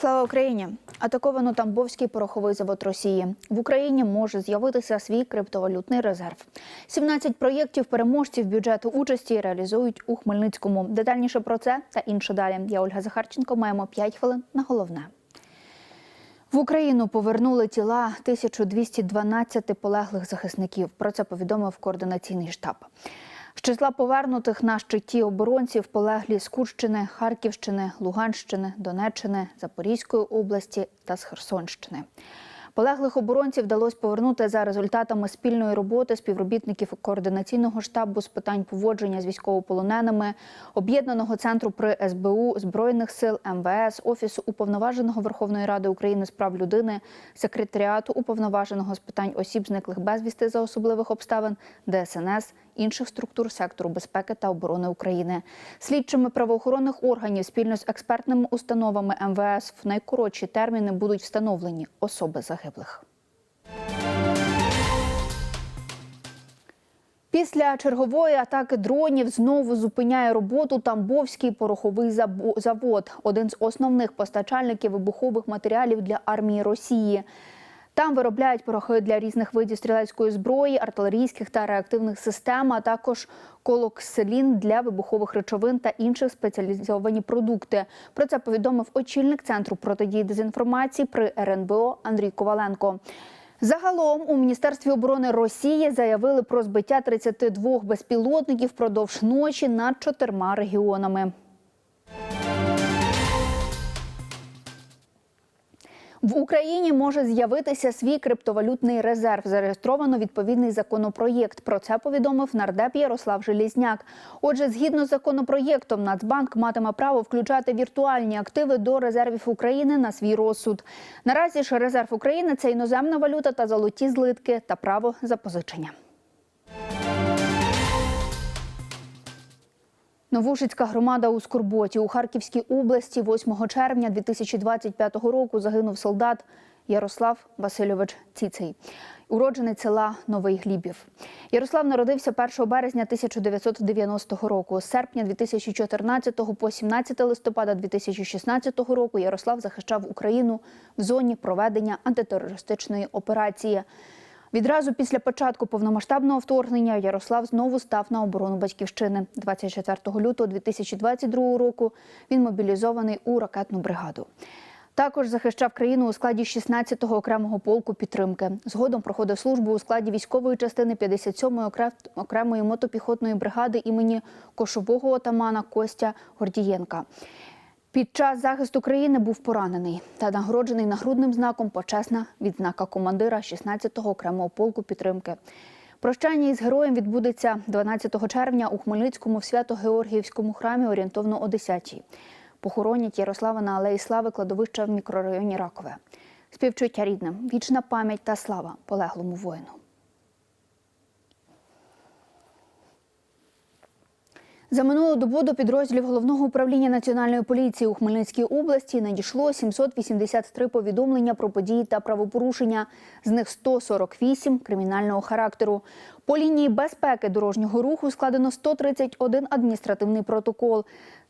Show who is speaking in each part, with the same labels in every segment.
Speaker 1: Слава Україні! Атаковано Тамбовський пороховий завод Росії. В Україні може з'явитися свій криптовалютний резерв. 17 проєктів переможців бюджету участі реалізують у Хмельницькому. Детальніше про це та інше далі. Я Ольга Захарченко. Маємо 5 хвилин на головне. В Україну повернули тіла 1212 полеглих захисників. Про це повідомив координаційний штаб. З числа повернутих на щиті оборонців полеглі з Курщини, Харківщини, Луганщини, Донеччини, Запорізької області та з Херсонщини. Полеглих оборонців вдалося повернути за результатами спільної роботи співробітників координаційного штабу з питань поводження з військовополоненими, об'єднаного центру при СБУ, збройних сил МВС, офісу уповноваженого Верховної Ради України з прав людини, секретаріату уповноваженого з питань осіб, зниклих безвісти за особливих обставин, ДСНС, інших структур сектору безпеки та оборони України. Слідчими правоохоронних органів спільно з експертними установами МВС в найкоротші терміни будуть встановлені особи загиблих. Після чергової атаки дронів знову зупиняє роботу Тамбовський пороховий завод, один з основних постачальників вибухових матеріалів для армії Росії. Там виробляють порохи для різних видів стрілецької зброї, артилерійських та реактивних систем, а також колокселін для вибухових речовин та інших спеціалізовані продукти. Про це повідомив очільник центру протидії дезінформації при РНБО Андрій Коваленко. Загалом у міністерстві оборони Росії заявили про збиття 32 безпілотників впродовж ночі над чотирма регіонами. В Україні може з'явитися свій криптовалютний резерв. Зареєстровано відповідний законопроєкт. Про це повідомив нардеп Ярослав Желізняк. Отже, згідно з законопроєктом, Нацбанк матиме право включати віртуальні активи до резервів України на свій розсуд. Наразі ж резерв України це іноземна валюта та золоті злитки та право запозичення. Новушицька громада у Скорботі у Харківській області 8 червня 2025 року загинув солдат Ярослав Васильович Ціцей, уродженець села Новий Глібів. Ярослав народився 1 березня 1990 року. З серпня 2014 по 17 листопада 2016 року Ярослав захищав Україну в зоні проведення антитерористичної операції. Відразу після початку повномасштабного вторгнення Ярослав знову став на оборону батьківщини. 24 лютого 2022 року він мобілізований у ракетну бригаду. Також захищав країну у складі 16-го окремого полку підтримки. Згодом проходив службу у складі військової частини 57-ї окремої мотопіхотної бригади імені кошового отамана Костя Гордієнка. Під час захисту країни був поранений та нагороджений нагрудним знаком почесна відзнака командира 16-го окремого полку підтримки. Прощання із героєм відбудеться 12 червня у Хмельницькому Свято-Георгіївському храмі орієнтовно о 10-й. Похоронять Ярослава на Алеї Слави кладовища в мікрорайоні Ракове. Співчуття рідним, вічна пам'ять та слава полеглому воїну. За минулу добу до підрозділів головного управління національної поліції у Хмельницькій області надійшло 783 повідомлення про події та правопорушення. З них 148 кримінального характеру. По лінії безпеки дорожнього руху складено 131 адміністративний протокол.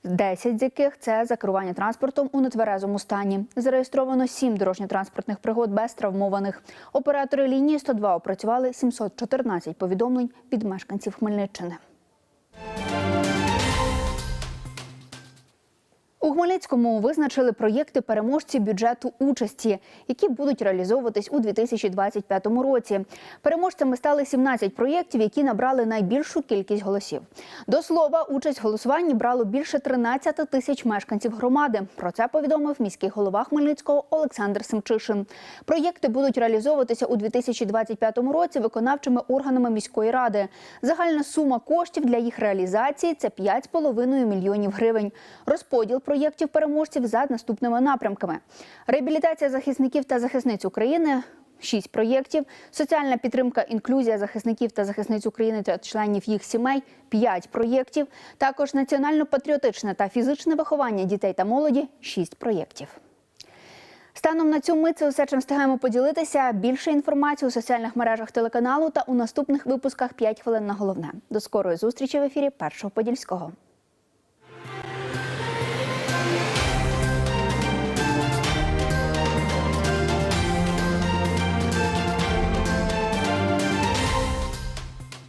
Speaker 1: 10 з яких це за керування транспортом у нетверезому стані. Зареєстровано 7 дорожньо-транспортних пригод без травмованих. Оператори лінії 102 опрацювали 714 повідомлень від мешканців Хмельниччини. У Хмельницькому визначили проєкти переможці бюджету участі, які будуть реалізовуватись у 2025 році. Переможцями стали 17 проєктів, які набрали найбільшу кількість голосів. До слова, участь в голосуванні брало більше 13 тисяч мешканців громади. Про це повідомив міський голова Хмельницького Олександр Семчишин. Проєкти будуть реалізовуватися у 2025 році виконавчими органами міської ради. Загальна сума коштів для їх реалізації це 5,5 мільйонів гривень. Розподіл проєктів переможців за наступними напрямками: реабілітація захисників та захисниць України. Шість проєктів, соціальна підтримка, інклюзія захисників та захисниць України та членів їх сімей п'ять проєктів. Також національно-патріотичне та фізичне виховання дітей та молоді шість проєктів. Станом на цю мить це все, чим встигаємо поділитися. Більше інформації у соціальних мережах телеканалу та у наступних випусках «5 хвилин на головне. До скорої зустрічі в ефірі Першого Подільського.